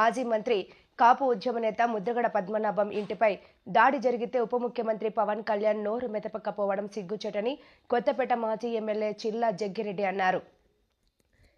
మాజీ మంత్రి కాపు ఉద్యమ నేత ముద్రగడ పద్మనాభం ఇంటిపై దాడి జరిగితే ఉప ముఖ్యమంత్రి పవన్ కళ్యాణ్ నోరు మెదపకపోవడం సిగ్గుచేటని కొత్తపేట మాజీ ఎమ్మెల్యే చిల్లా జగ్గిరెడ్డి అన్నారు.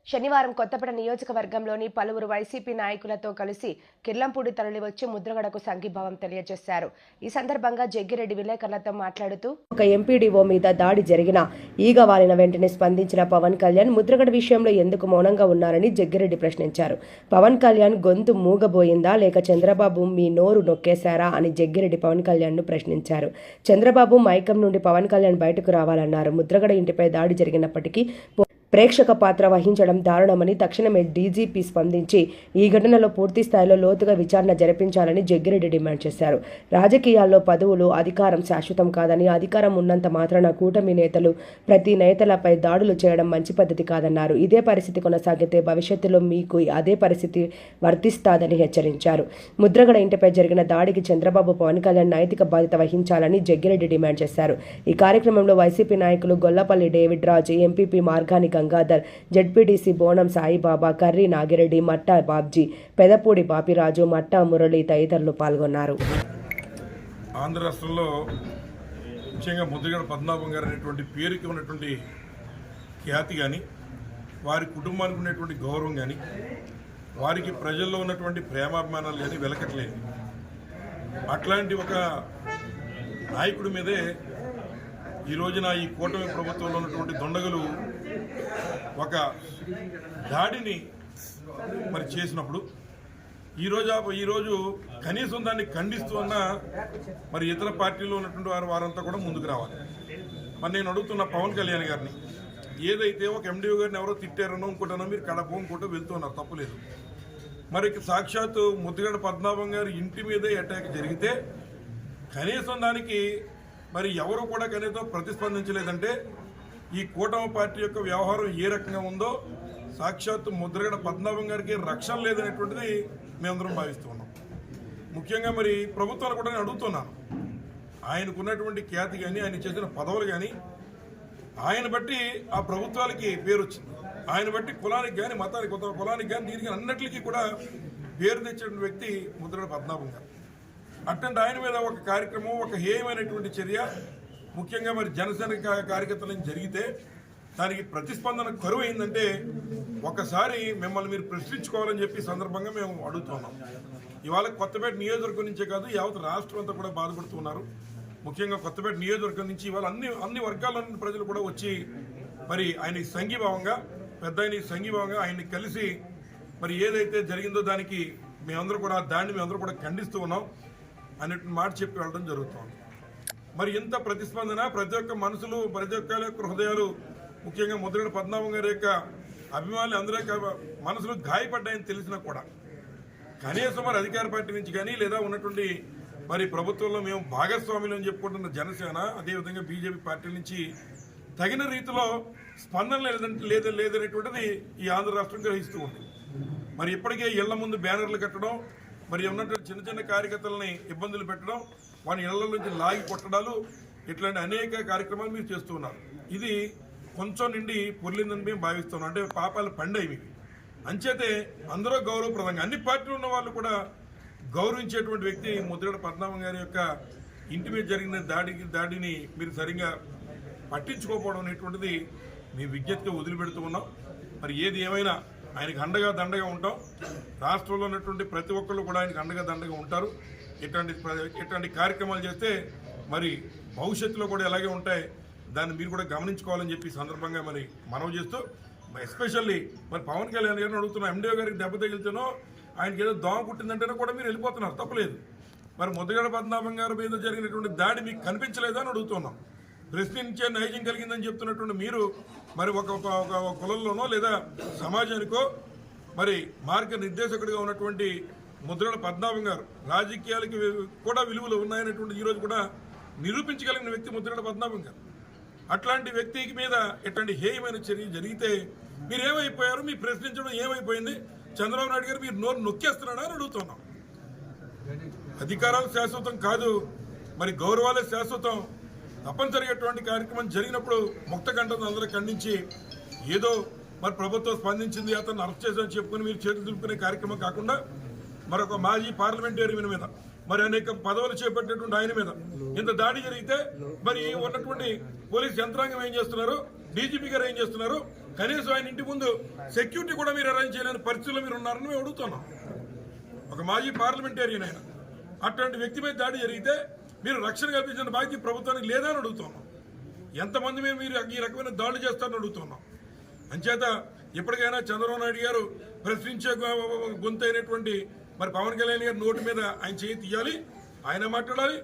శనివారం కొత్తపేట నియోజకవర్గంలోని పలువురు వైసీపీ నాయకులతో కలిసి కిర్లంపూడి తరలివచ్చి ముద్రగడకు సంఘీభావం తెలియజేశారు. ఈ సందర్భంగా జగ్గిరెడ్డి విలేకరులతో మాట్లాడుతూ ఒక ఎంపీడీఓ మీద దాడి జరిగిన ఈగ వాలిన వెంటనే స్పందించిన పవన్ కళ్యాణ్ ముద్రగడ విషయంలో ఎందుకు మౌనంగా ఉన్నారని జగ్గిరెడ్డి ప్రశ్నించారు. పవన్ కళ్యాణ్ గొంతు మూగబోయిందా లేక చంద్రబాబు మీ నోరు నొక్కేశారా అని జగ్గిరెడ్డి పవన్ కళ్యాణ్ను ప్రశ్నించారు. చంద్రబాబు మైకం నుండి పవన్ కళ్యాణ్ బయటకు రావాలన్నారు. ముద్రగడ ఇంటిపై దాడి జరిగినప్పటికీ ప్రేక్షక పాత్ర వహించడం దారుణమని తక్షణమే డీజీపీ స్పందించి ఈ ఘటనలో పూర్తి స్థాయిలో లోతుగా విచారణ జరిపించాలని జగ్గిరెడ్డి డిమాండ్ చేశారు. రాజకీయాల్లో పదవులు అధికారం శాశ్వతం కాదని అధికారం ఉన్నంత మాత్రాన కూటమి నేతలు ప్రతి నేతలపై దాడులు చేయడం మంచి పద్ధతి కాదన్నారు. ఇదే పరిస్థితి కొనసాగితే భవిష్యత్తులో మీకు అదే పరిస్థితి వర్తిస్తాదని హెచ్చరించారు. ముద్రగడ ఇంటిపై జరిగిన దాడికి చంద్రబాబు పవన్ కళ్యాణ్ నైతిక బాధ్యత వహించాలని జగ్గిరెడ్డి డిమాండ్ చేశారు. ఈ కార్యక్రమంలో వైసీపీ నాయకులు Gollapalli David Raju MPP Marganika Gangadhar ZPTC Bonam Saibaba Karri Nagireddy Matta Babji Pedapudi Bapiraju Matta Murali తదితరులు పాల్గొన్నారు. ఆంధ్ర రాష్ట్రంలో ముఖ్యంగా ముద్రగడ పద్మనాభం గారు అనేటువంటి పేరుకి ఉన్నటువంటి ఖ్యాతి కానీ వారి కుటుంబానికి ఉన్నటువంటి గౌరవం కానీ వారికి ప్రజల్లో ఉన్నటువంటి ప్రేమాభిమానాలు కానీ వెలకట్లేదు. అట్లాంటి ఒక నాయకుడి మీదే ఈ రోజున ఈ కూటమి ప్రభుత్వంలో ఉన్నటువంటి దొండగలు ఒక దాడిని మరి చేసినప్పుడు ఈరోజు ఈరోజు కనీసం దాన్ని ఖండిస్తూ ఉన్న మరి ఇతర పార్టీలో ఉన్నటువంటి వారు వారంతా కూడా ముందుకు రావాలి. మరి నేను అడుగుతున్న పవన్ కళ్యాణ్ గారిని ఏదైతే ఒక ఎండిఓ గారిని ఎవరో తిట్టారనో ఇంకోటనో మీరు కడప ఇంకోటో వెళ్తున్నారు తప్పులేదు. మరి సాక్షాత్తు ముద్దుగడ పద్మనాభం గారి ఇంటి మీదే అటాక్ జరిగితే కనీసం దానికి మరి ఎవరు కూడా కనీసం ప్రతిస్పందించలేదంటే ఈ కూటమి పార్టీ యొక్క వ్యవహారం ఏ రకంగా ఉందో సాక్షాత్తు ముద్రగడ పద్మనాభం గారికి రక్షణ లేదనేటువంటిది మేమందరం భావిస్తూ ఉన్నాం. ముఖ్యంగా మరి ప్రభుత్వాలు కూడా నేను అడుగుతున్నాను. ఆయనకున్నటువంటి ఖ్యాతి కానీ ఆయన చేసిన పదవులు కానీ ఆయన బట్టి ఆ ప్రభుత్వాలకి పేరు వచ్చింది ఆయన బట్టి కులానికి కానీ మతానికి కొత్త కులానికి కానీ దీనికి అన్నిటికీ కూడా పేరు తెచ్చిన వ్యక్తి ముద్రగడ పద్మనాభం గారు. అట్టంటే ఆయన మీద ఒక కార్యక్రమం ఒక హేయమైనటువంటి చర్య. ముఖ్యంగా మరి జనసేన కార్యకర్తలను కార్యకర్తల జరిగితే దానికి ప్రతిస్పందన కరువు అయిందంటే ఒకసారి మిమ్మల్ని మీరు ప్రశ్నించుకోవాలని చెప్పి సందర్భంగా మేము అడుగుతున్నాం. ఇవాళ కొత్తపేట నియోజకవర్గం నుంచే కాదు యావత్ రాష్ట్రం అంతా కూడా బాధపడుతున్నారు. ముఖ్యంగా కొత్తపేట నియోజకవర్గం నుంచి ఇవాళ అన్ని అన్ని వర్గాల ప్రజలు కూడా వచ్చి మరి ఆయనకి సంఘీభావంగా పెద్ద ఆయన సంఘీభావంగా ఆయన్ని కలిసి మరి ఏదైతే జరిగిందో దానికి మేమందరూ కూడా దాన్ని మేమందరూ కూడా ఖండిస్తూ ఉన్నాం. అనేటువంటి మాట చెప్పి వెళ్ళడం జరుగుతుంది. మరి ఇంత ప్రతిస్పందన ప్రతి ఒక్క మనసులు ప్రతి ఒక్క యొక్క హృదయాలు ముఖ్యంగా ముద్రగడ పద్మనాభం గారి యొక్క అభిమానులు అందరూ మనసులు గాయపడ్డాయని తెలిసినా కూడా కనీసం మరి అధికార పార్టీ నుంచి కానీ లేదా ఉన్నటువంటి మరి ప్రభుత్వంలో మేము భాగస్వాములు అని చెప్పుకుంటున్న జనసేన అదేవిధంగా బీజేపీ పార్టీ నుంచి తగిన రీతిలో స్పందన లేదంటే లేదు లేదనేటువంటిది ఈ ఆంధ్ర రాష్ట్రం గ్రహిస్తూ ఉంది. మరి ఇప్పటికే ఇళ్ళ ముందు బ్యానర్లు కట్టడం మరి ఉన్నటువంటి చిన్న చిన్న కార్యకర్తలని ఇబ్బందులు పెట్టడం వారి ఇళ్ళ నుంచి లాగి కొట్టడాలు ఇట్లాంటి అనేక కార్యక్రమాలు మీరు చేస్తూ ఉన్నారు. ఇది కొంచెం నిండి పొర్లిందని మేము భావిస్తున్నాం. అంటే పాపాలు పండేవి అంచేతే అందరూ గౌరవప్రదంగా అన్ని పార్టీలు ఉన్న వాళ్ళు కూడా గౌరవించేటువంటి వ్యక్తి ముద్రగడ పద్మనాభం గారి యొక్క ఇంటి మీద జరిగిన దాడికి దాడిని మీరు సరిగా పట్టించుకోకపోవడం అనేటువంటిది మీ విజ్ఞప్తిగా వదిలిపెడుతూ ఉన్నాం. మరి ఏది ఏమైనా ఆయనకు అండగా దండగా ఉంటాం. రాష్ట్రంలో ఉన్నటువంటి ప్రతి ఒక్కళ్ళు కూడా ఆయనకు అండగా దండగా ఉంటారు. ఇట్లాంటి ప్ర- ఇట్లాంటి కార్యక్రమాలు చేస్తే మరి భవిష్యత్తులో కూడా ఎలాగే ఉంటాయి దాన్ని మీరు కూడా గమనించుకోవాలని చెప్పి సందర్భంగా మరి మనవి చేస్తూ ఎస్పెషల్లీ మరి పవన్ కళ్యాణ్ గారిని అడుగుతున్నాం ఎండిఓ గారికి దెబ్బ తగిలితేనో ఆయనకి ఏదో దోమ కుట్టిందంటేనే కూడా మీరు వెళ్ళిపోతున్నారు తప్పలేదు. మరి ముద్దగడ పద్మనాభం గారి మీద జరిగినటువంటి దాడి మీకు కనిపించలేదని అని అడుగుతున్నాం. ప్రశ్నించే నైజం కలిగిందని చెప్తున్నటువంటి మీరు మరి ఒక ఒక- కులంలోనో లేదా సమాజానికో మరి మార్గ నిర్దేశకుడిగా ఉన్నటువంటి ముద్రల పద్మనాభం గారు రాజకీయాలకి కూడా విలువలు ఉన్నాయనేటువంటి ఈరోజు కూడా నిరూపించగలిగిన వ్యక్తి ముద్రల పద్మనాభం గారు. అట్లాంటి వ్యక్తికి మీద ఎట్లాంటి హేయమైన చర్య జరిగితే మీరు ఏమైపోయారు మీ ప్రశ్నించడం ఏమైపోయింది? చంద్రబాబు నాయుడు గారు మీరు నోరు నొక్కేస్తున్నాడా అని అడుగుతున్నాం. అధికారాలు శాశ్వతం కాదు మరి గౌరవాలే శాశ్వతం. తప్పనిసరిగటువంటి కార్యక్రమం జరిగినప్పుడు ముక్త గంటను అందరూ ఖండించి ఏదో మరి ప్రభుత్వం స్పందించింది అతను అరెస్ట్ చేశామని చెప్పుకుని మీరు చేతులు దులుపుకునే కార్యక్రమం కాకుండా మరొక మాజీ పార్లమెంటేరియన్ మీద మరి అనేక పదవులు చేపట్టినటువంటి ఆయన మీద. ఇంత దాడి జరిగితే మరి ఉన్నటువంటి పోలీస్ యంత్రాంగం ఏం చేస్తున్నారు? డీజీపీ గారు ఏం చేస్తున్నారు? కనీసం ఆయన ఇంటి ముందు సెక్యూరిటీ కూడా మీరు అరేంజ్ చేయలేని పరిస్థితుల్లో మీరు ఉన్నారని మేము అడుగుతున్నాం. ఒక మాజీ పార్లమెంటేరియన్ ఆయన. అటువంటి వ్యక్తి మీద దాడి జరిగితే మీరు రక్షణ కల్పించిన బాధ్యత ప్రభుత్వానికి లేదని అడుగుతున్నాం. ఎంతమంది మీద మీరు ఈ రకమైన దాడులు చేస్తారని అడుగుతున్నాం. అంచేత ఇప్పటికైనా చంద్రబాబు నాయుడు గారు ప్రశ్నించే గొంతైనటువంటి గొంతు అయినటువంటి మరి పవన్ కళ్యాణ్ గారి నోటి మీద ఆయన చేయి తీయాలి ఆయన మాట్లాడాలి.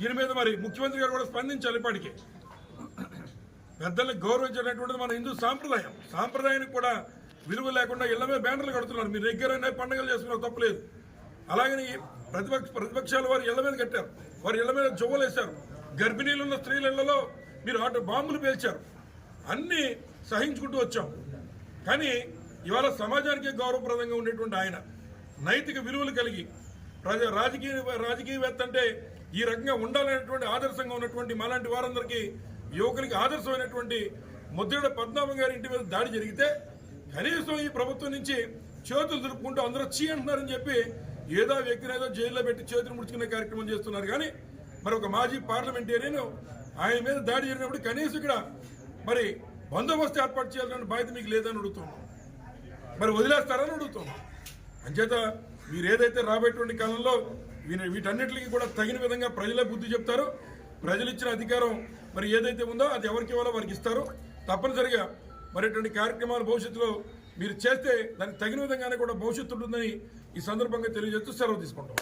దీని మీద మరి ముఖ్యమంత్రి గారు కూడా స్పందించాలి ఇప్పటికే. పెద్దల్ని గౌరవించేటటువంటిది మన హిందూ సాంప్రదాయం. సాంప్రదాయానికి కూడా విలువ లేకుండా ఇళ్ళ మీద బ్యానర్లు కడుతున్నారు. మీరు దగ్గర పండుగలు చేసుకున్నారు తప్పలేదు అలాగని ప్రతిపక్ష ప్రతిపక్షాల వారు ఇళ్ళ మీద కట్టారు. వారి ఇళ్ళ మీద జువ్వలేశారు గర్భిణీలు ఉన్న స్త్రీలలో మీరు అటు బాంబులు పేల్చారు. అన్నీ సహించుకుంటూ వచ్చాం. కానీ ఇవాళ సమాజానికి గౌరవప్రదంగా ఉండేటువంటి ఆయన నైతిక విలువలు కలిగి ప్రజ రాజకీయ రాజకీయవేత్త అంటే ఈ రకంగా ఉండాలనేటువంటి ఆదర్శంగా ఉన్నటువంటి మాలాంటి వారందరికీ యువకులకి ఆదర్శమైనటువంటి ముద్రడ పద్మనాభం గారి ఇంటి మీద దాడి జరిగితే కనీసం ఈ ప్రభుత్వం నుంచి చేతులు దులుపుకుంటూ అందరూ చీ అంటున్నారని చెప్పి ఏదో వ్యక్తిని ఏదో జైల్లో పెట్టి చేతులు ముడుచుకునే కార్యక్రమం చేస్తున్నారు. కానీ మరి ఒక మాజీ పార్లమెంటేరియన్ ఆయన మీద దాడి జరిగినప్పుడు కనీసం ఇక్కడ మరి బందోబస్తు ఏర్పాటు చేయాలన్న బాధ్యత మీకు లేదని అడుగుతున్నాం. మరి వదిలేస్తారని అడుగుతున్నాం. అంచేత మీరు ఏదైతే రాబోయేటువంటి కాలంలో వీటన్నిటికీ కూడా తగిన విధంగా ప్రజలే బుద్ధి చెప్తారు. ప్రజలు ఇచ్చిన అధికారం మరి ఏదైతే ఉందో అది ఎవరికి ఇవ్వాలో వారికి ఇస్తారు. తప్పనిసరిగా మరి ఇటువంటి కార్యక్రమాలు భవిష్యత్తులో మీరు చేస్తే దానికి తగిన విధంగానే కూడా భవిష్యత్తు ఉంటుందని ఈ సందర్భంగా తెలియజేస్తూ సెలవు తీసుకుంటాం